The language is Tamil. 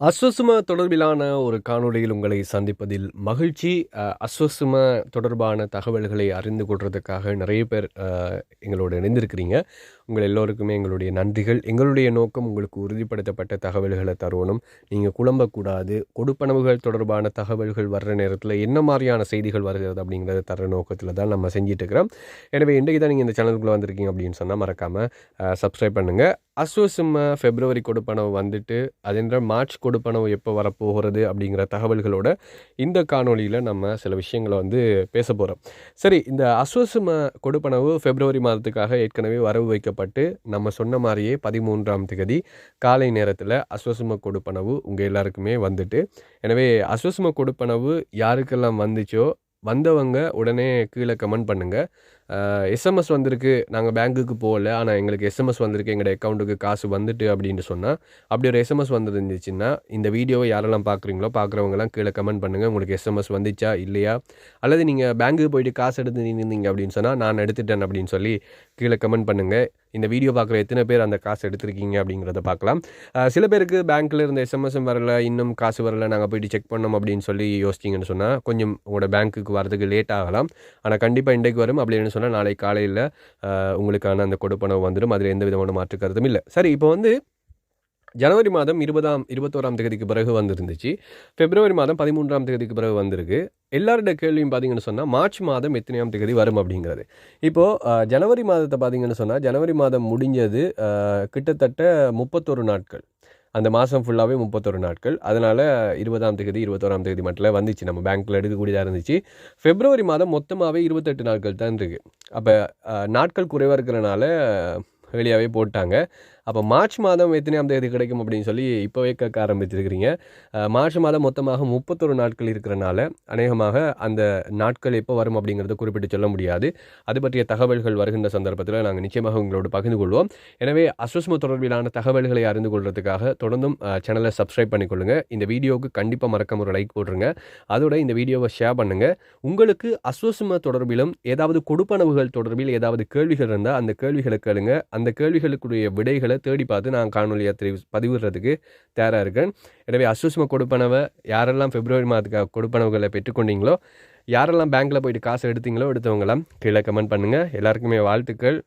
அஸ்வசும தொடர்பிலான ஒரு காணொளியில் உங்களை சந்திப்பதில் மகிழ்ச்சி. அஹ், அஸ்வசும தொடர்பான தகவல்களை அறிந்து கொள்றதுக்காக நிறைய பேர் எங்களோட இணைந்திருக்கிறீங்க. உங்கள் எல்லோருக்குமே எங்களுடைய நன்றிகள். எங்களுடைய நோக்கம் உங்களுக்கு உறுதிப்படுத்தப்பட்ட தகவல்களை தருவணும். நீங்கள் குழம்பக்கூடாது. கொடுப்பனவுகள் தொடர்பான தகவல்கள் வர்ற நேரத்தில் என்ன மாதிரியான செய்திகள் வருகிறது அப்படிங்கிறத தர நோக்கத்தில் தான் நம்ம செஞ்சிட்டு இருக்கிறோம் எனவே இன்றைக்கு தான் நீங்கள் இந்த சேனலுக்குள்ளே வந்திருக்கீங்க அப்படின்னு சொன்னால் மறக்காமல் சப்ஸ்கிரைப் பண்ணுங்கள் அஸ்வசும பிப்ரவரி கொடுப்பனவு வந்துட்டு அதென்ற மார்ச் கொடுப்பனவு எப்போ வரப்போகிறது அப்படிங்கிற தகவல்களோட இந்த காணொளியில் நம்ம சில விஷயங்களை வந்து பேச போகிறோம் சரி இந்த அஸ்வசும கொடுப்பனவு பிப்ரவரி மாதத்துக்காக ஏற்கனவே வரவு வைக்கப்பட்டு நம்ம சொன்ன மாதிரியே பதிமூன்றாம் தேதி காலை நேரத்தில் அஸ்வசும கொடுப்பனவு உங்கள் எல்லாருக்குமே வந்துட்டு எனவே அஸ்வசும கொடுப்பனவு யாருக்கெல்லாம் வந்துச்சோ வந்தவங்க உடனே கீழே கமெண்ட் பண்ணுங்கள் எஸ்எம்எஸ் வந்திருக்கு. நாங்கள் பேங்க்குக்கு போகல. ஆனால் எங்களுக்கு எஸ்எம்எஸ் வந்திருக்கு. எங்களோட அக்கௌண்ட்டுக்கு காசு வந்துட்டு அப்படின்னு சொன்னால் அப்படி ஒரு எஸ்எம்எஸ் வந்துருந்துச்சுன்னா இந்த வீடியோவை யாரெல்லாம் பார்க்குறீங்களோ பார்க்குறவங்கலாம் கீழே கமெண்ட் பண்ணுங்கள் உங்களுக்கு எஸ்எம்எஸ் வந்துச்சா இல்லையா? அல்லது நீங்கள் பேங்க்குக்கு போயிட்டு காசு எடுத்து நின்றுந்தீங்க அப்படின்னு சொன்னால் நான் எடுத்துட்டேன் அப்படின்னு சொல்லி கீழே கமெண்ட் பண்ணுங்கள் இந்த வீடியோ பார்க்குற எத்தனை பேர் அந்த காசு எடுத்திருக்கீங்க அப்படிங்கிறத பார்க்கலாம். சில பேருக்கு பேங்க்கில் இருந்த எஸ்எம்எஸ்எம் வரல இன்னும் காசு வரல நாங்கள் போயிட்டு செக் பண்ணோம் அப்படின்னு சொல்லி யோசிச்சிங்கன்னு சொன்னால் கொஞ்சம் உங்களோட பேங்க்குக்கு வரதுக்கு லேட் ஆகலாம். ஆனால் கண்டிப்பாக இன்றைக்கு வரும் அப்படின்னு சொன்னால் நாளை காலையில் உங்களுக்கான அந்த கொடுப்பனவு வந்துடும் அதில் எந்த விதமான மாற்று கருத்தும் இல்லை. சரி இப்போ வந்து ஜனவரி மாதம் இருபதாம் இருபத்தோராம் தேதிக்கு பிறகு வந்திருந்துச்சு. பிப்ரவரி மாதம் பதிமூன்றாம் தேதிக்கு பிறகு வந்திருக்கு. எல்லாரோட கேள்வியும் பார்த்தீங்கன்னு சொன்னால் மார்ச் மாதம் எத்தனையாம் தேதி வரும் அப்படிங்கிறது. இப்போது ஜனவரி மாதத்தை பார்த்தீங்கன்னு சொன்னால் ஜனவரி மாதம் முடிஞ்சது கிட்டத்தட்ட முப்பத்தொரு நாட்கள். அந்த மாதம் ஃபுல்லாகவே முப்பத்தொரு நாட்கள். அதனால் இருபதாம் தேதி இருபத்தோராம் தேதி மட்டும் வந்துச்சு. நம்ம பேங்க்கில் எடுக்கக்கூடியதாக இருந்துச்சு. பிப்ரவரி மாதம் மொத்தமாகவே இருபத்தெட்டு நாட்கள் தான் இருக்குது அப்போ நாட்கள் குறைவாக இருக்கிறனால வெளியாகவே போட்டாங்க. அப்போ மார்ச் மாதம் எத்தனையாம் தேதி கிடைக்கும் அப்படின்னு சொல்லி இப்போவே கேட்க ஆரம்பிச்சிருக்கிறீங்க. மார்ச் மாதம் மொத்தமாக முப்பத்தொரு நாட்கள் இருக்கிறனால அநேகமாக அந்த நாட்கள் எப்போ வரும் அப்படிங்கிறத குறிப்பிட்டு சொல்ல முடியாது. அது பற்றிய தகவல்கள் வருகின்ற சந்தர்ப்பத்தில் நாங்கள் நிச்சயமாக உங்களோடு பகிர்ந்து கொள்வோம். எனவே அஸ்வஸ்ம தொடர்பிலான தகவல்களை அறிந்து கொள்வதற்காக தொடர்ந்தும் சேனலை சப்ஸ்கிரைப் பண்ணிக்கொள்ளுங்கள் இந்த வீடியோவுக்கு கண்டிப்பாக மறக்காம ஒரு லைக் போட்டுருங்க. அதோட இந்த வீடியோவை ஷேர் பண்ணுங்கள் உங்களுக்கு அஸ்வசும தொடர்பிலும் ஏதாவது கொடுப்பனவுகள் தொடர்பில் ஏதாவது கேள்விகள் இருந்தால் அந்த கேள்விகளை கேளுங்க. அந்த கேள்விகளுக்குரிய விடைகளை தேடி பார்த்து நான் காணொலியாக தெரிவி பதிவிடுறதுக்கு தயாராக இருக்கேன். எனவே அஸ்வசும கொடுப்பனவை யாரெல்லாம் பிப்ரவரி மாதத்துக்கு கொடுப்பனவுகளை பெற்றுக்கொண்டீங்களோ யாரெல்லாம் பேங்க்கில் போயிட்டு காசு எடுத்தீங்களோ எடுத்தவங்களாம் கீழே கமெண்ட் பண்ணுங்கள் எல்லாருக்குமே வாழ்த்துக்கள்.